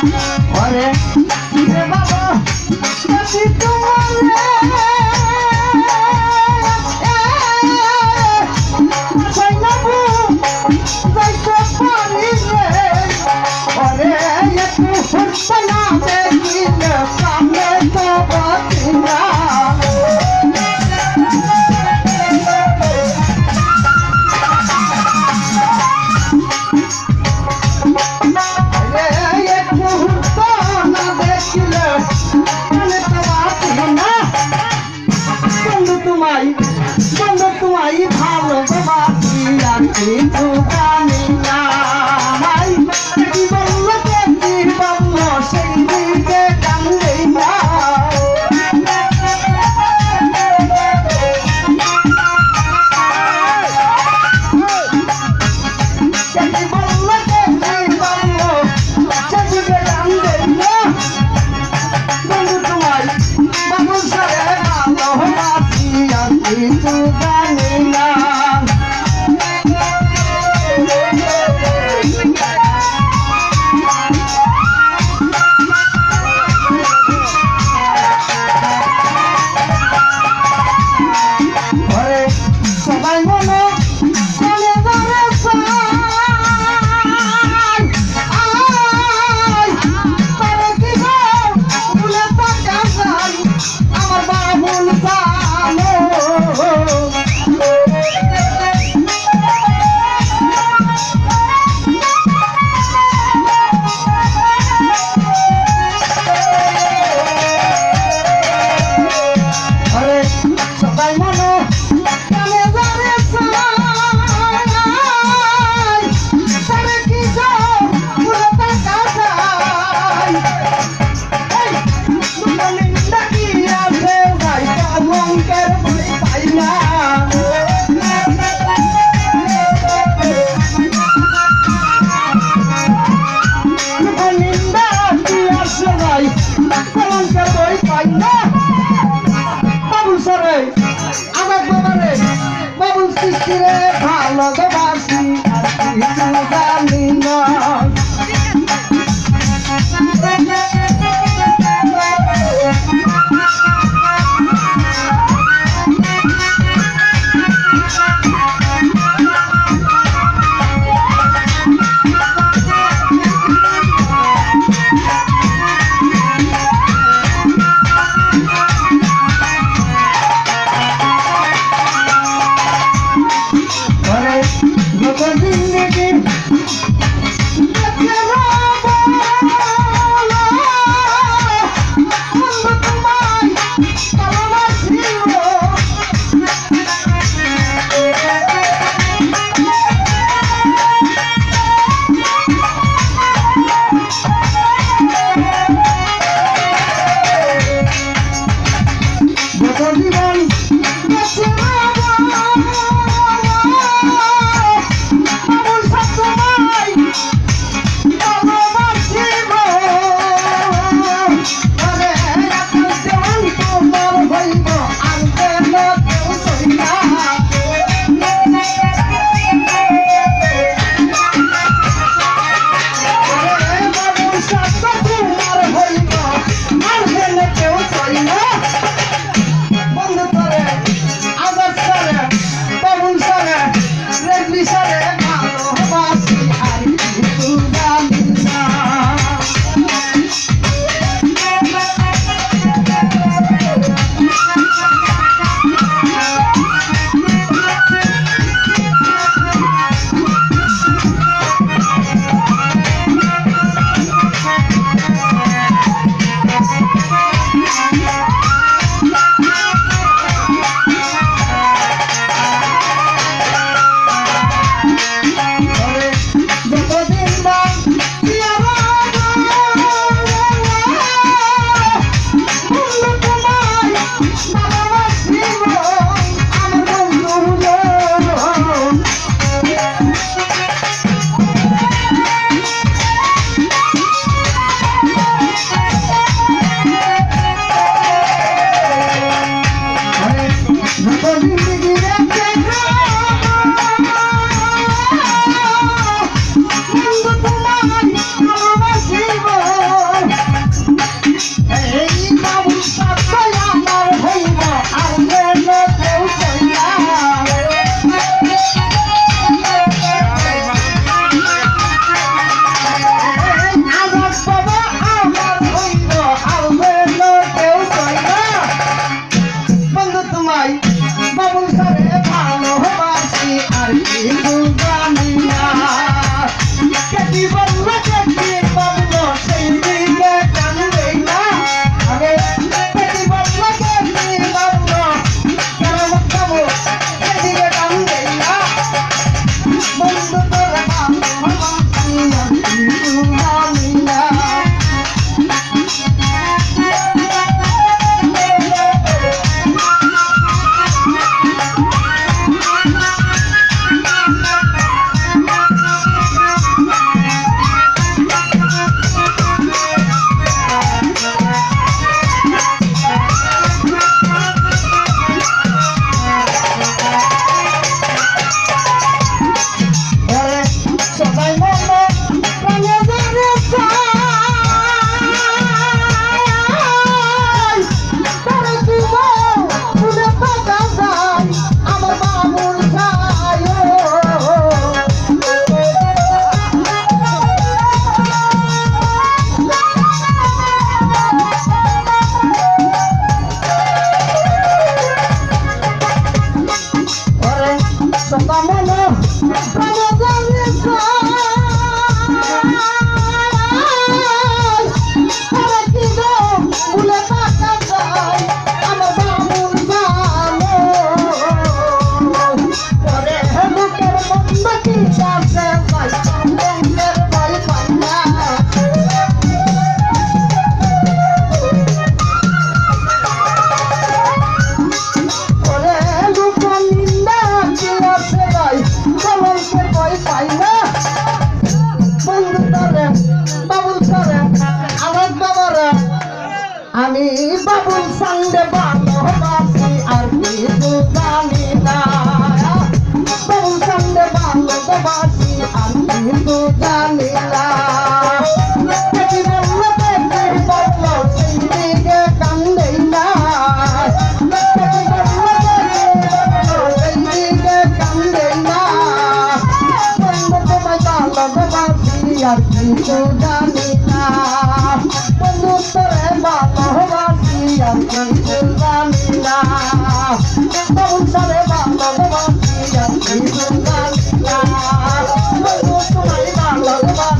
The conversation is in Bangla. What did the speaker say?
Come on, come on, তোমায় বন্ধু তোমায় ভালোবাসি আর কিছু জানি না। জানি না বন্ধু তোরে ভালোবাসি আমি কিন্তু জানি না বন্ধু তোরে ভালোবাসি আমি কিন্তু জানি না বন্ধু তোমায় ভালোবাসি